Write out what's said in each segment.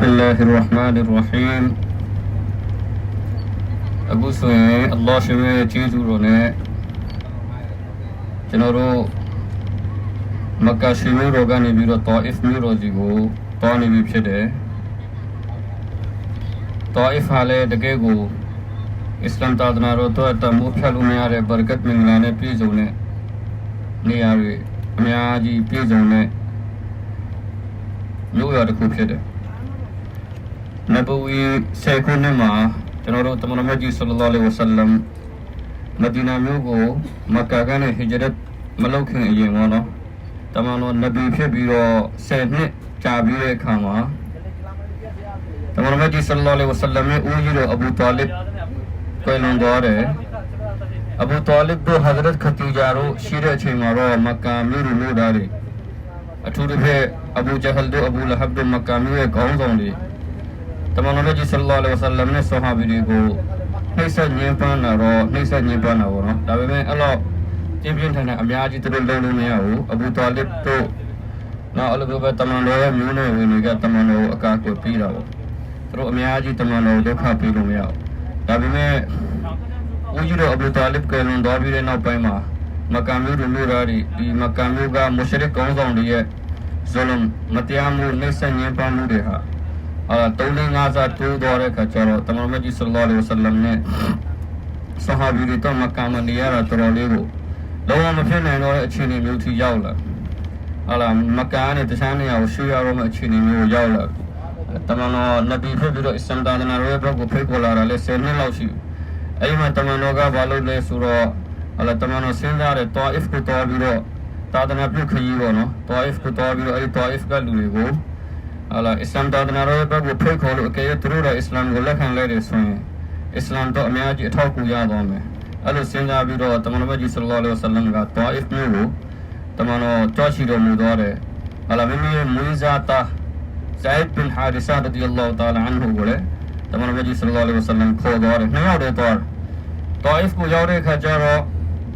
بسم الله الرحمن الرحيم အခုဆိုရင်အလ္လာဟ်ရှင်ရဲ့ကျေးဇူးတော်နဲ့ကျွန်တော်တို့မက္ကာရှိမြို့တော်ကနေပြီးတော့တောအစ်မြို့တော်စီကိုတောင်းနေပြီဖြစ်တယ်တောအစ်ဟာလည်းတကယ်ကိုအစ္စလာမ်သာသနာတော်အတွက်တမိုးဖြတ်လို့မရတဲ့ဘာရကတ်မင်္ဂလာနဲ့ပြည့်စုံတဲ့နေရာတွေအများကြီးပြည့်စုံတဲ့မြို့ရွာတစ်ခုဖြစ်တယ် နဘဝီဆယ်ခုနှစ်မှာကျွန်တော်တို့တမန်တော်မြတ်ကြီးဆလ္လာလဟ်အလัยဟိဝဆလမ်မဒီနာမြို့ကိုမက္ကာကနေဟီဂျရတ်မလုပ်ခင်အရင်ပေါ့နော်တမန်တော်နဗီဖြစ်ပြီးတော့10နှစ်ကြာပြီးတဲ့အခါမှာတမန်တော်မြတ်ကြီးဆလ္လာလဟ်အလัยဟိဝဆလမ်ရဲ့ဦးကြီးတော်အဘူတာလစ်ကိုလွန်သွားတယ်အဘူတာလစ်တို့ဟဇရတ်ခတီဂျာတို့ရှိတဲ့အချိန်မှာတော့မက္ကာမြို့လူမျိုးသားတွေအထူးသဖြင့်အဘူဂျဟလ်တို့အဘူလဟဘ်တို့မက္ကာမြို့ရဲ့ခေါင်းဆောင်တွေ တမန်တော်မြတ်ကြီးဆလ္လာလဟ်အလัยဟိဝဆလမ်နဲ့ဆဟာဘီတွေကိုနှိမ့်ဆက်ညှင်းပန်းတာတော့နှိမ့်ဆက်ညှင်းပန်းတာပေါ့နော်ဒါပေမဲ့အဲ့တော့ပြင်းပြင်းထန်ထန်အများကြီးသူတို့လုံးလို့မရဘူးအဘူတာလစ်တို့နောက်အဲ့လိုမျိုးပဲတမန်တော်ရဲ့မျိုးနွယ်ဝင်တွေကတမန်တော်ကိုအကာအကွယ်ပေးတာပေါ့သူတို့အများကြီးတမန်တော်ကိုဒုက္ခပေးလို့မရဘူးဒါပေမဲ့ဦးကြီးတို့အဘူတာလစ်ကလွန်သွားပြီးတဲ့နောက်ပိုင်းမှာမက္ကာမြို့လူမျိုးသားတွေဒီမက္ကာမြို့ကမုရှရစ်ကောင်းဆောင်တွေရဲ့ဇလမ်မတရားမှုနှိမ့်ဆက်ညှင်းပန်းမှုတွေဟာ အာတုံးလေးငါးစားတိုးသွားတဲ့အခါကျတော့တမန်တော်ကြီးဆလ္လာလဟ်အလัยဟိဝဆလမ်နဲ့ဆဟာဘီတွေတော့မက္ကာမှာနေရတာတော်တော်လေးကိုလုံးဝမဖြစ်နိုင်တော့တဲ့အခြေအနေမျိုးထိရောက်လာဟာလာမက္ကာနဲ့တခြားနေရာကိုရွှေ့ရတော့မယ့်အခြေအနေမျိုးကိုရောက်လာတမန်တော်နဗီဖြစ်ပြီးတော့အစ္စလမ်သာသနာတော်ရဲ့ဘက်ကိုဖိတ်ခေါ်လာတာလဲ10နှစ်လောက်ရှိပြီအဲဒီမှာတမန်တော်ကဘာလုပ်လဲဆိုတော့ဟာလာတမန်တော်စဉ်းစားတဲ့တောအစ်ကိုတော်ပြီးတော့သာသနာပြုခရီးပေါ့နော်တောအစ်ကိုတော်ပြီးတော့အဲဒီတောအစ်ကလူတွေကို ဟာလာအစ္စလာမ်သာသနာတော်ရဲ့ဘက်ကိုဖိတ်ခေါ်လို့အကယ်၍သူတို့ကအစ္စလာမ်ကိုလက်ခံလိုက်တယ်ဆိုရင်အစ္စလာမ်တော့အများကြီးအထောက်အကူရသွားမယ်အဲ့လိုစဉ်းစားပြီးတော့တမန်တော်ကြီးဆလ္လာလဟ်အလัยဟိဝါဆလမ်ကတွာအစ်မျိုးကိုတမန်တော်ကြောက်ချီတော်မူသွားတယ်ဟာလာမိမိရဲ့မွေးစားသားဇိုင်ဘ်ဘင်ဟာရီဆာရဒီအလ္လာဟ်တာလာအန်ဟူကိုလည်းတမန်တော်ကြီးဆလ္လာလဟ်အလัยဟိဝါဆလမ်ခေါ်သွားတယ်နှစ်ယောက်တည်းသွားတယ်တွာအစ်ကိုရောက်တဲ့အခါကျတော့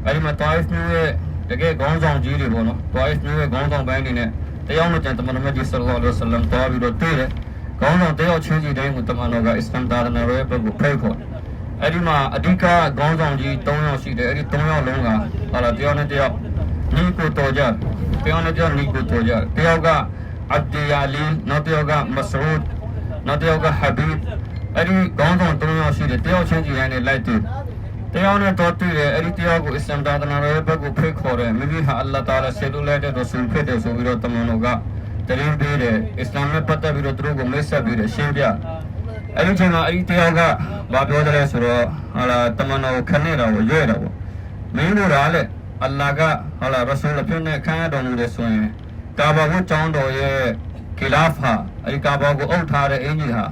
အဲ့ဒီမှာတွာအစ်မျိုးရဲ့တကယ်ခေါင်းဆောင်ကြီးတွေပေါ့နော်တွာအစ်မျိုးရဲ့ခေါင်းဆောင်ပိုင်းတွေနဲ့ တယောက်နဲ့တန်တမန်တော်ကြီးဆလ္လာလဟ်အလัยဟိဝဆလမ်သွားပြီးတော့တွေ့တယ်ခေါင်းဆောင်တယောက်ချင်းစီတိုင်းကိုတမန်တော်ကအစ္စလမ်သာသနာရဲ့ဘက်ကိုဖိတ်ခေါ်အဲ့ဒီမှာအဓိကခေါင်းဆောင်ကြီး၃ယောက်ရှိတယ်အဲ့ဒီ၃ယောက်လုံးကဟာလာတယောက်နဲ့တယောက်ညီကိုတော်ကြတယောက်နဲ့တယောက်ညီကိုတော်ကြတယောက်ကအဒ်ဒီယာလီနောက်တယောက်ကမဆူဒ်နောက်တယောက်ကဟဘီဘ်အဲ့ဒီခေါင်းဆောင်၃ယောက်ရှိတယ်တယောက်ချင်းစီတိုင်းနဲ့လိုက်တယ် တယောက်နဲ့တော့တွေ့တယ်အဲ့ဒီတယောက်ကိုအစ္စလမ်သာသနာရဲ့ဘက်ကိုဖိတ်ခေါ်တယ်မိမိဟာအလ္လာဟ်တာလာဆေလူလိုက်တဲ့ရဆူလ်ဖြစ်တယ်ဆိုပြီးတော့တမန်တော်ကတရင်ပေးတယ်အစ္စလာမ်နဲ့ပတ်သက်ပြီးတော့သူတို့ကိုမိတ်ဆက်ပြီးတယ်ရှင်းပြအဲ့ဒီချိန်မှာအဲ့ဒီတယောက်ကဘာပြောတယ်လဲဆိုတော့ဟာလာတမန်တော်ကိုခနဲ့တော်ကိုရွဲ့တယ်ပေါ့မင်းတို့ကလည်းအလ္လာဟ်ကဟာလာရဆူလ်ဖြစ်နေခံရတော်မူတယ်ဆိုရင်ကာဘာကိုကျောင်းတော်ရဲ့ဂီလာဖာအဲ့ဒီကာဘာကိုအုပ်ထားတဲ့အင်ကြီးဟာ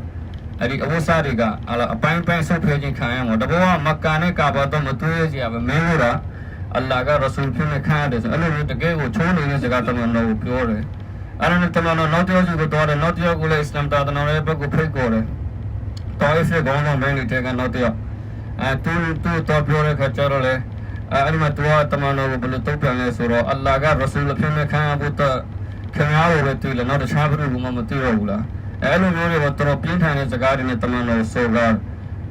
အဲ့ဒီအဝတ်စားတွေကဟာလာအပိုင်းပိုင်းဆုတ်ဖဲခြင်းခံရမှာတဘောကမက္ကာနဲ့ကာဘာတော့မတွေ့ရစီရပဲမင်းတို့ကအလ္လာဟ်ကရဆူလ်ဖြစ်နေခံရတယ်ဆိုအဲ့လိုမျိုးတကယ်ကိုချိုးနေတဲ့စကားတမန်တော်ကိုပြောတယ်အဲ့ဒါနဲ့တမန်တော်နောက်တစ်ယောက်စီကိုတော်တယ်နောက်တစ်ယောက်ကိုလည်းအစ္စလာမ်သာသနာရဲ့ဘက်ကိုဖိတ်ခေါ်တယ်တော်ရဲ့ခေါင်းဆောင်မင်းတွေတဲကနောက်တစ်ယောက်အဲသူသူတော်ပြောတဲ့ခါကျတော့လေအဲ့ဒီမှာသူကတမန်တော်ကိုဘယ်လိုတုံ့ပြန်လဲဆိုတော့အလ္လာဟ်ကရဆူလ်ဖြစ်နေခံရဖို့တော့ခင်ဗျားကိုပဲတွေ့လဲနောက်တခြားဘယ်သူမှမသိတော့ဘူးလား အဲ့လိုမျိုးတွေတော့တော်ပြင်းထန်တဲ့စကားတွေနဲ့တမန်တော်ဆိုကား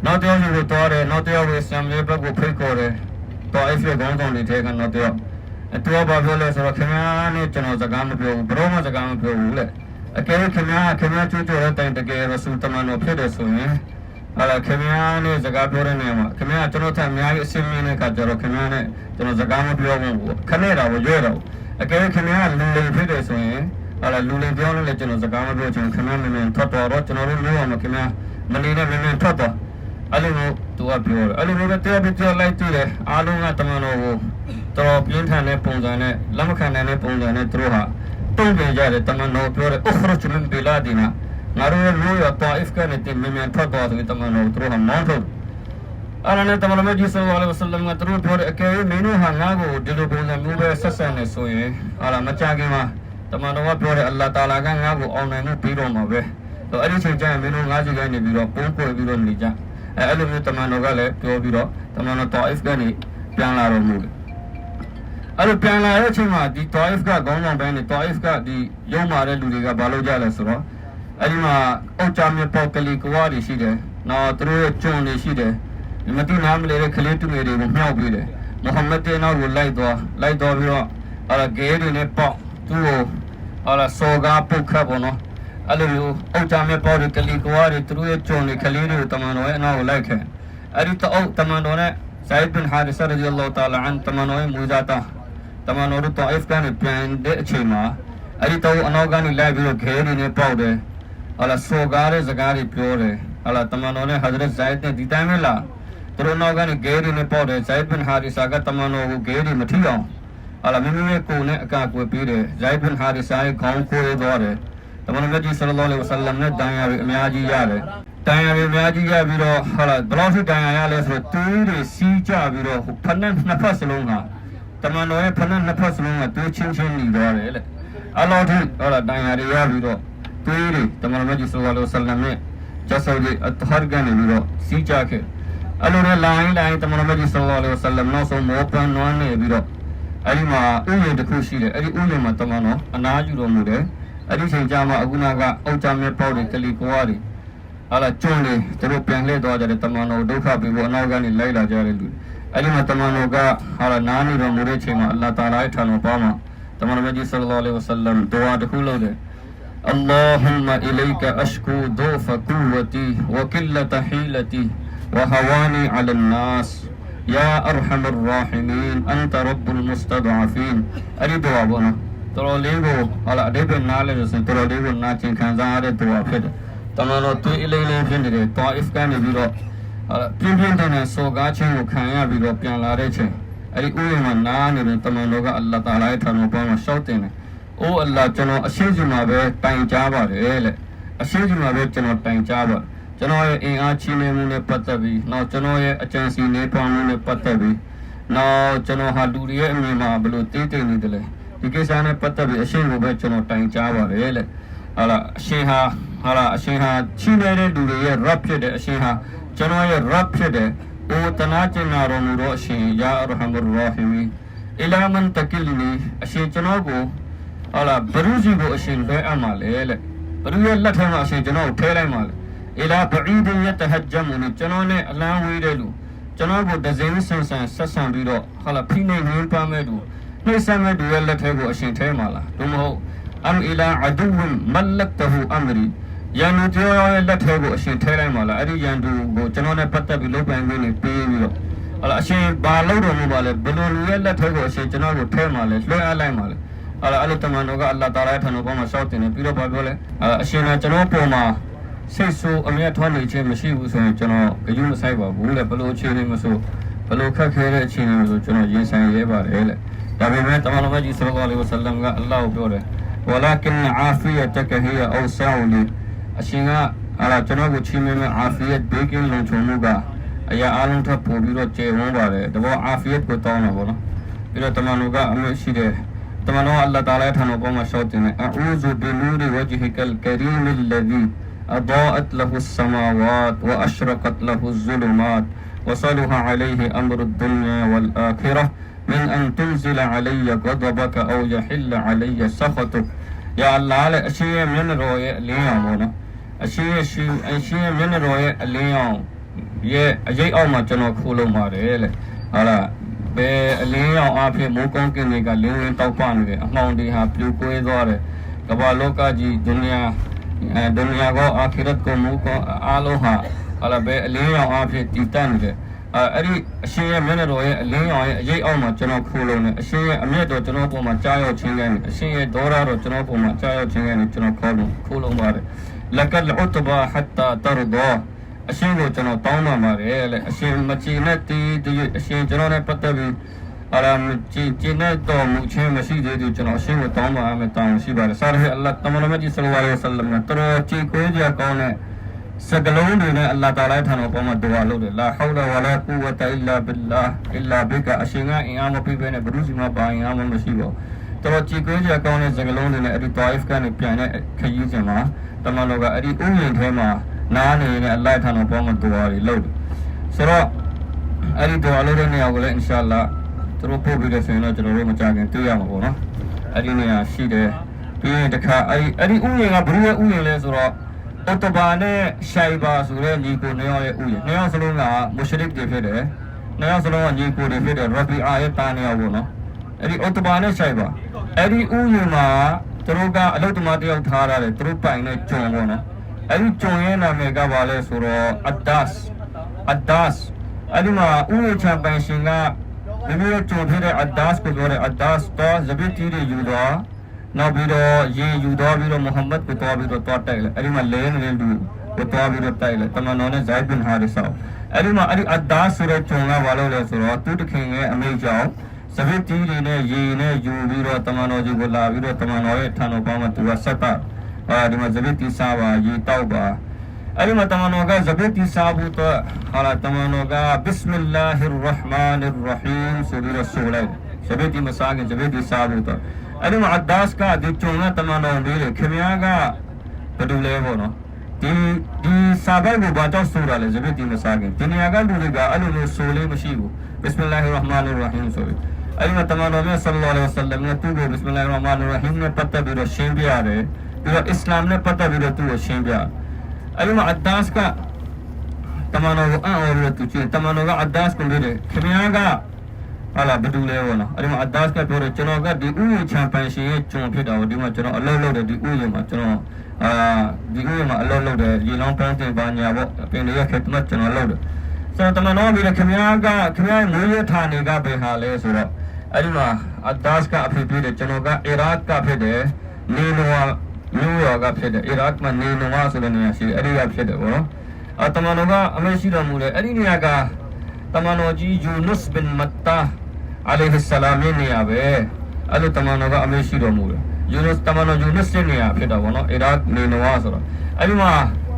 နောက်တစ်ယောက်စီကိုတော်တယ်နောက်တစ်ယောက်ကိုအစ္စလာမ်ရဲ့ဘက်ကိုဖိတ်ခေါ်တယ်တော်အဲ့ဒီခေါင်းဆောင်တွေတဲကနောက်တစ်ယောက်အတူဘာပြောလဲဆိုတော့ခင်ဗျားနဲ့ကျွန်တော်စကားမပြောဘူးဘရောမစကားမပြောဘူးလေအကယ်၍ခင်ဗျားခင်ဗျားချွတ်ချွတ်တဲ့တိုင်တကယ်ရဆူတမန်တော်ဖြစ်တယ်ဆိုရင်အဲ့ဒါခင်ဗျားနဲ့စကားပြောတဲ့နေရာမှာခင်ဗျားကျွန်တော်ထအများကြီးအဆင်မြင့်တဲ့အခါကျတော့ခင်ဗျားနဲ့ကျွန်တော်စကားမပြောဘူးခနဲ့တာကိုရွဲ့တော့အကယ်၍ခင်ဗျားလူလိမ်ဖြစ်တယ်ဆိုရင် အဲ့ဒါလူလိမ်ပြောလို့လည်းကျွန်တော်စကားမပြောချင်ခင်ဗျားမင်းမင်းထွက်သွားတော့ကျွန်တော်တို့မျိုးအောင်ခင်ဗျားမနေနဲ့မင်းမင်းထွက်သွားအဲ့လိုမျိုးသူကပြောတယ်အဲ့လိုမျိုးပဲတရားပြတရားလိုက်တွေ့တယ်အားလုံးကတမန်တော်ကိုတော်ပြင်းထန်တဲ့ပုံစံနဲ့လက်မခံနိုင်တဲ့ပုံစံနဲ့သူတို့ဟာတုံ့ပြန်ကြတယ်တမန်တော်ပြောတယ်အခရဂျ်မင်ဘီလာဒီနာငါတို့ရဲ့လူရတာအစ်ကနေတင်မြင်မြန်ထွက်သွားတယ်တမန်တော်သူတို့ဟာမောင်းထုတ်အဲ့ဒါနဲ့တမန်တော်ကြီးဆလ္လာလဟ်အလัยဟိဝဆလမ်ကသူတို့ပြောတယ်အကယ်၍မင်းတို့ဟာငါ့ကိုဒီလိုပုံစံမျိုးပဲဆက်ဆံနေဆိုရင်ဟာလာမကြခင်မှာ တမန်တော်ကပြောတယ်အလ္လာဟ်တာလာကငါ့ကိုအောင်နိုင်မှုပြီးတော့မှာပဲအဲ့ဒီချိန်ကျရင်မင်းတို့ငါးစီကနေပြီးတော့ပုံပွေပြီးတော့နေကြအဲအဲ့လိုမျိုးတမန်တော်ကလည်းပြောပြီးတော့တမန်တော်တာအစ်ကနေပြန်လာတော်မူတယ်အဲ့လိုပြန်လာတဲ့အချိန်မှာဒီတာအစ်ကခေါင်းဆောင်ပိုင်းနဲ့တာအစ်ကဒီရုံမာတဲ့လူတွေကဘာလုပ်ကြလဲဆိုတော့အဲ့ဒီမှာအုတ်ကြမြပေါ့ကလေးကွာတွေရှိတယ်နောက်သူတို့ရဲ့ကျွန်တွေရှိတယ်ဒီမတိနာမလေးတဲ့ကလေးတူငယ်တွေကိုမြှောက်ပြီးတယ်မုဟမ္မဒ်ရဲ့နောက်ကိုလိုက်သွားလိုက်သွားပြီးတော့အဲ့ဒါဂဲတွေနဲ့ပေါ့သူ့ကို အဲ့ဒါစော်ကားပုတ်ခတ်ပေါ့နော်အဲ့လိုမျိုးအုတ်ကြမြပေါ့တွေကလေးကွာတွေသူတို့ရဲ့ကျွန်တွေကလေးတွေကိုတမန်တော်ရဲ့အနောက်ကိုလိုက်ခဲ့အဲ့ဒီတအုပ်တမန်တော်နဲ့ဇိုင်ဘင်ဟာရစ်ရဒီအလ္လာဟ်တာလာအန်တမန်တော်ရဲ့မူဇာတာတမန်တော်တို့တောအဖ်ကနေပြန်တဲ့အချိန်မှာအဲ့ဒီတော့အနောက်ကနေလိုက်ပြီးတော့ဂဲတွေနဲ့ပေါက်တယ်ဟလာစောကားတဲ့စကားတွေပြောတယ်ဟလာတမန်တော်နဲ့ဟဇရတ်ဇိုက်နဲ့ဒီတိုင်းပဲလားသူတို့နောက်ကနေဂဲတွေနဲ့ပေါ့တယ်ဇိုက်ဘင်ဟာရီဆာကတမန်တော်ကိုဂဲတွေမထီအောင် ဟလာမိမိရဲ့ကိုယ်နဲ့အကာအကွယ်ပေးတယ်ဇိုက်ဘင်ဟာရီဆာရဲ့ခေါင်းကိုယ်သွားတယ်တမန်တော်မြတ်ကြီးဆလလောလဟ်ဝဆလမ်နဲ့တန်ရာတွေအများကြီးရတယ်တန်ရာတွေအများကြီးရပြီးတော့ဟလာဘယ်လောက်ထိတန်ရာရလဲဆိုတော့တူးတွေစီးကြပြီးတော့ဖက်နဲ့နှစ်ဖက်စလုံးကတမန်တော်ရဲ့ဖက်နဲ့နှစ်ဖက်စလုံးကတူးချင်းချင်းနေသွားတယ်လေအလောထိဟလာတန်ရာတွေရပြီးတော့တွေးတွေတမန်တော်ကြီးဆလ္လာလဟ်ဝဆလမ်နဲ့ကျဆောက်ကြီးအတဟရကနေပြီးတော့စီးကြခဲ့အဲ့လိုနဲ့လိုင်းလိုင်းတမန်တော်ကြီးဆလ္လာလဟ်ဝဆလမ်နောက်ဆုံးမောပန်နွမ်းနေပြီးတော့ အဲ့ဒီမှာဥယျာဉ်တစ်ခုရှိတယ်အဲ့ဒီဥယျာဉ်မှာတမန်တော်အနာယူတော်မူတယ်အဲ့ဒီချိန်ကျမှအခုနကအုတ်ကြမဲပေါက်တွေကလီကွာတွေဟာလာကျွန်းတွေသူတို့ပြန်လှည့်သွားကြတယ်တမန်တော်ဒုက္ခပြီးဖို့အနောက်ကနေလိုက်လာကြတဲ့လူအဲ့ဒီမှာတမန်တော်ကဟာလာနားနေတော်မူတဲ့ချိန်မှာအလ္လာဟ်တာလာရဲ့ထံတော်ပါမှာတမန်တော်ကြီးဆလ္လာလဟ်ဝဆလမ်ဒူအာတစ်ခုလုပ်တယ် اللهم إليك أشكو ضعف قوتي وقلة حيلتي وهواني على الناس يا أرحم الراحمين أنت رب المستضعفين أري دعاء بنا တော်တော်လေးကိုဟာလာအတိတ်ကနားလဲလို့ဆိုရင်တော်တော်လေးကိုနားကျင်ခံစားရတဲ့ဒုဝါဖြစ်တယ်။တမန်တော်တွေးအလေးလေးဖြစ်နေတယ်။တောအစ်ကနေပြီးတော့ဟာလာပြင်းပြင်းထန်ထန်စော်ကားခြင်းကိုခံရပြီးတော့ပြန်လာတဲ့ချိန်အဲ့ဒီဥယျာဉ်မှာနားနေတဲ့တမန်တော်ကအလ္လာဟ်တာလာရဲ့ထံတော်ပေါ်မှာရှောက်တင်တယ်။အိုးအလ္လာဟ်ကျွန်တော်အရှိစုမှာပဲတိုင်ကြားပါတယ်လေ။အရှိစုမှာပဲကျွန်တော်တိုင်ကြားပါ ကျွန်တော်ရဲ့အင်အားချင်းနေမှုနဲ့ပတ်သက်ပြီးနောက်ကျွန်တော်ရဲ့အကြံစီနေပေါင်းမှုနဲ့ပတ်သက်ပြီးနောက်ကျွန်တော်ဟာလူတွေရဲ့အမြင်မှာဘယ်လိုတေးတိမ်နေတယ်လဲဒီကိစ္စနဲ့ပတ်သက်ပြီးအရှင်းကိုပဲကျွန်တော်တိုင်ကြားပါတယ်လေဟာလာအရှင်းဟာဟာလာအရှင်းဟာချင်းနေတဲ့လူတွေရဲ့ rap ဖြစ်တဲ့အရှင်းဟာကျွန်တော်ရဲ့ rap ဖြစ်တဲ့အိုတနာကျင်နာတော်မူသောအရှင်ယာအရဟမရဟီမီအီလာမန်တကီလနီအရှင်ကျွန်တော်ကိုဟာလာဘရုစီကိုအရှင်လွှဲအပ်မှာလေလေဘရုရဲ့လက်ထက်မှာအရှင်ကျွန်တော်ကိုထဲလိုက်မှာလေ အီလာဘအီဒင်ယတဟဂျမူနီကျွန်တော်နဲ့အလန်းဝေးတဲ့လူကျွန်တော်ကိုဒဇင်းဆန်ဆန်ဆက်ဆံပြီးတော့ဟာလာဖိနေငင်းပန်းမဲ့လူနှိမ့်ဆက်မဲ့လူရဲ့လက်ထဲကိုအရှင်ထဲမှာလားသို့မဟုတ်အမ်အီလာအဒူဝမ်မလတ်တဟူအမရီယန်သူကျော်ရဲ့လက်ထဲကိုအရှင်ထဲလိုက်မှာလားအဲ့ဒီယန်သူကိုကျွန်တော်နဲ့ပတ်သက်ပြီးလုပ်ပိုင်ခွင့်တွေပေးပြီးတော့ဟာလာအရှင်ဘာလုပ်တော်မူပါလဲဘယ်လိုလူရဲ့လက်ထဲကိုအရှင်ကျွန်တော်ကိုထဲမှာလဲလွှဲအပ်လိုက်မှာလဲဟာလာအဲ့လိုတမန်တော်ကအလ္လာဟ်တာလာရဲ့ထံတော်ပေါ်မှာရှောက်တင်တယ်ပြီးတော့ဘာပြောလဲအရှင်ကကျွန်တော်ပေါ်မှာ စိတ်ဆိုးအမျက်ထွန်းနေခြင်းမရှိဘူးဆိုရင်ကျွန်တော်ကြွမဆိုင်ပါဘူးလေဘယ်လိုအခြေအနေမဆိုဘယ်လိုခက်ခဲတဲ့အခြေအနေမဆိုကျွန်တော်ရင်ဆိုင်ရဲပါတယ်လေဒါပေမဲ့တမန်တော်ကြီးဆလ္လာလဟ်အလိုင်းဝဆလမ်ကအလ္လာဟ်ကိုပြောတယ်ဝလာကင်အာဖီယတကဟီယအောဆာအူလီအရှင်ကအဲ့ဒါကျွန်တော်ကိုချီးမြှင့်မဲ့အာဖီယတ်ဘေးကင်းလုံခြုံမှုကအရာအလုံးထပ်ပို့ပြီးတော့ကျေဝန်းပါတယ်တဘောအာဖီယတ်ကိုတောင်းတာပေါ့နော်ပြီးတော့တမန်တော်ကအမျိုးရှိတယ်တမန်တော်အလ္လာဟ်တာလာရဲ့ထံတော်ပေါ်မှာရှောက်တင်တယ်အူဇူဘီနူရီဝဂျဟီကလ်ကရီမလ်လဒီ أضاءت له السماوات وأشرقت له الظلمات وصلح عليه أمر الدنيا والآخرة من أن تنزل علي غضبك أو يحل علي سخطك يا الله على أشياء من رؤية اليوم هنا أشياء أشياء من رؤية اليوم ရဲ့အရေးအောက်မှာကျွန်တော်ခိုးလုံးပါတယ်လေဟာလားဘယ်အလင်းရောက်အဖြစ်မိုးကောင်းကင်တွေကလင်းလင်းတောက်ပနေတယ်အမှောင်တွေဟာပြိုကွဲသွားတယ်ကမ္ဘာလောကကြီးဒုနီယာအဲ ဒုနီယာကောအာခိရတ်ကိုမိုးကောအားလုံးဟာဟာလားဘယ်အလင်းရောက်အဖြစ်တည်တတ်နေတယ်အဲအဲ့ဒီအရှင်ရဲ့မျက်နှာတော်ရဲ့အလင်းရောင်ရဲ့အရေးအောက်မှာကျွန်တော်ခိုးလုံးနေအရှင်ရဲ့အမျက်တော်ကျွန်တော်ပုံမှာကြားရောက်ခြင်းကနေအရှင်ရဲ့ဒေါရတော်ကျွန်တော်ပုံမှာကြားရောက်ခြင်းကနေကျွန်တော်ခိုးလုံးခိုးလုံးပါတယ်လကလ်ဥတဘာဟတ်တာတရဒါအရှင်ကိုကျွန်တော်တောင်းပန်ပါတယ်လေအရှင်မချီနဲ့တီးတီးအရှင်ကျွန်တော်နဲ့ပတ်သက်ပြီး အရာမချီချီနဲ့တော်မူခြင်းမရှိသေးဘူးကျွန်တော်အရှင်ကိုတောင်းပန်ရမယ်တောင်းရှိပါတယ်ဆာရဟ်အလ္လာဟ်တမန်တော်မြတ်ဆလ္လာလဟ်အလိုင်းဝါဆလမ်ကတော်ချီကိုကြကောင်းတဲ့စကလုံးတွေနဲ့အလ္လာဟ်တာလာထံတော်ပေါ်မှာဒူဝါလုပ်တယ်လာဟောလာဝလာကူဝတအီလာဘစ်လာအီလာဘီကအရှင်ကအင်အားမပြည့်ဘဲနဲ့ဘုရုစီမှာပါအင်အားမမရှိပါဘူးတော်ကြည်ကိုကြကောင်းတဲ့စကလုံးတွေနဲ့အဲ့ဒီတောအဖ်ကနေပြန်တဲ့ခရီးစဉ်မှာတမန်တော်ကအဲ့ဒီဥယျာဉ်ထဲမှာနားနေနဲ့အလ္လာဟ်ထံတော်ပေါ်မှာဒူဝါတွေလုပ်တယ်ဆိုတော့အဲ့ဒီဒူဝါလုပ်တဲ့နေရာကိုလည်းအင်ရှာအလ္လာ သူတို့ပို့ပြီးတဲ့ဆိုရင်တော့ကျွန်တော်တို့မကြခင်တွေ့ရမှာပေါ့နော်အဲ့ဒီနေရာရှိတယ်ပြီးရင်တခါအဲ့ဒီအဲ့ဒီဥယျာဉ်ကဘယ်လိုဥယျာဉ်လဲဆိုတော့ဥတဘာနဲ့ရှိုင်ဘာဆိုတဲ့ညီကိုနှစ်ယောက်ရဲ့ဥယျာဉ်နှစ်ယောက်စလုံးကမုရှရစ်တွေဖြစ်တယ်နှစ်ယောက်စလုံးကညီကိုတွေဖြစ်တယ်ရဘီအာရဲ့တာနှစ်ယောက်ပေါ့နော်အဲ့ဒီဥတဘာနဲ့ရှိုင်ဘာအဲ့ဒီဥယျာဉ်မှာသူတို့ကအလုတ္တမတစ်ယောက်ထားရတယ်သူတို့ပိုင်တဲ့ဂျုံပေါ့နော်အဲ့ဒီဂျုံရဲ့နာမည်ကဘာလဲဆိုတော့အဒတ်အဒတ်အဲ့ဒီမှာဥယျာဉ်ချန်ပိုင်ရှင်က မိမိတို့ဂျုံဖြစ်တဲ့အဒတ်ကိုပြောတယ်အဒတ်တော့ဇဘီတီတွေယူတော့နောက်ပြီးတော့ရေယူသွားပြီးတော့မုဟမ္မဒ်ကိုတွားပြီးတော့တွားတိုက်လိုက်အဲ့ဒီမှာလဲနေတဲ့လူကိုတွားပြီးတော့တိုက်လိုက်တမန်တော်နဲ့ဇိုင်ဘင်ဟာရစ်ဆောက်အဲ့ဒီမှာအဲ့ဒီအဒါဆိုတဲ့ဂျုံကဘာလို့လဲဆိုတော့သူတခင်ရဲ့အမိန့်ကြောင့်စပစ်တီးတွေနဲ့ရေနဲ့ယူပြီးတော့တမန်တော်ကြီးကိုလာပြီးတော့တမန်တော်ရဲ့ထံတော်ပေါင်းမှာသူကဆက်တာအဲဒီမှာစပစ်တီးစားပါရေတောက်ပါ အဲ့ဒီမှာတမန်တော်ကဇဘစ်တီစားဖို့တော့ဟာလာတမန်တော်ကဘစ်မလာဟီရ်ရာဟ်မာန်ရာဟီမ်ဆိုပြီးတော့ဆိုလိုက်ဇဘစ်တီမစားခင်ဇဘစ်တီစားဖို့တော့အဲ့ဒီမှာအဒါစ်ကဒီကျုံကတမန်တော်လေးလေခင်ဗျားကဘယ်လိုလဲပေါ့နော်ဒီဒီစာဘိုက်ကိုဘာတော့ဆိုတာလဲဇဘစ်တီမစားခင်ဒီနေရာကလူတွေကအဲ့လိုမျိုးဆိုလေးမရှိဘူးဘစ်မလာဟီရ်ရာဟ်မာန်ရာဟီမ်ဆိုပြီးအဲ့ဒီမှာတမန်တော်မြတ်ဆလ္လာလဟ်အလိုင်းဝါဆလမ်နဲ့သူ့ကိုဘစ်မလာဟီရ်ရာဟ်မာန်ရာဟီမ်နဲ့ပတ်သက်ပြီးတော့ရှင်းပြရတယ်ပြီးတော့အစ္စလာမ်နဲ့ပတ်သက်ပြီးတော့သူ့ကိုရှင်းပြတယ် အဲ့ဒီမှာအဒါစ်ကတမန်တော်ကိုအံ့ဩပြီးတော့သူချင်းတမန်တော်ကအဒါစ်ကိုလေးတယ်ခင်ဗျားကဟာလာဘယ်သူလဲဘောနော်အဲ့ဒီမှာအဒါစ်ကပြောတယ်ကျွန်တော်ကဒီဥယျာဉ်ချန်ပန်ရှင်ရဲ့ကျွန်ဖြစ်တာကိုဒီမှာကျွန်တော်အလုပ်လုပ်တယ်ဒီဥယျာဉ်မှာကျွန်တော်အာဒီဥယျာဉ်မှာအလုပ်လုပ်တယ်ရေလောင်းပန်းတင်ပါညာပေါ့အပင်တွေကခက်မှကျွန်တော်လုပ်တယ်ဆိုတော့တမန်တော်ကပြီးတော့ခင်ဗျားကခင်ဗျားရဲ့ငွေရထားနေကဘယ်ဟာလဲဆိုတော့အဲ့ဒီမှာအဒါစ်ကအဖြစ်ပြီးတယ်ကျွန်တော်ကအီရတ်ကဖြစ်တယ်နေနော မြို့ရောကဖြစ်တယ်အီရတ်မှာနေနဝါဆိုတဲ့နေရာရှိတယ်အဲ့ဒီကဖြစ်တယ်ဗောနော်အတမန်တော်ကအမေရှိတော်မူတယ်အဲ့ဒီနေရာကတမန်တော်ကြီးယူနုစ်ဘင်မတ်တာအလိုဟ်ဆလာမ်ရဲ့နေရာပဲအဲ့လိုတမန်တော်ကအမေရှိတော်မူတယ်ယူနုစ်တမန်တော်ယူနုစ်ရဲ့နေရာဖြစ်တာဗောနော်အီရတ်နေနဝါဆိုတော့အဲ့ဒီမှာ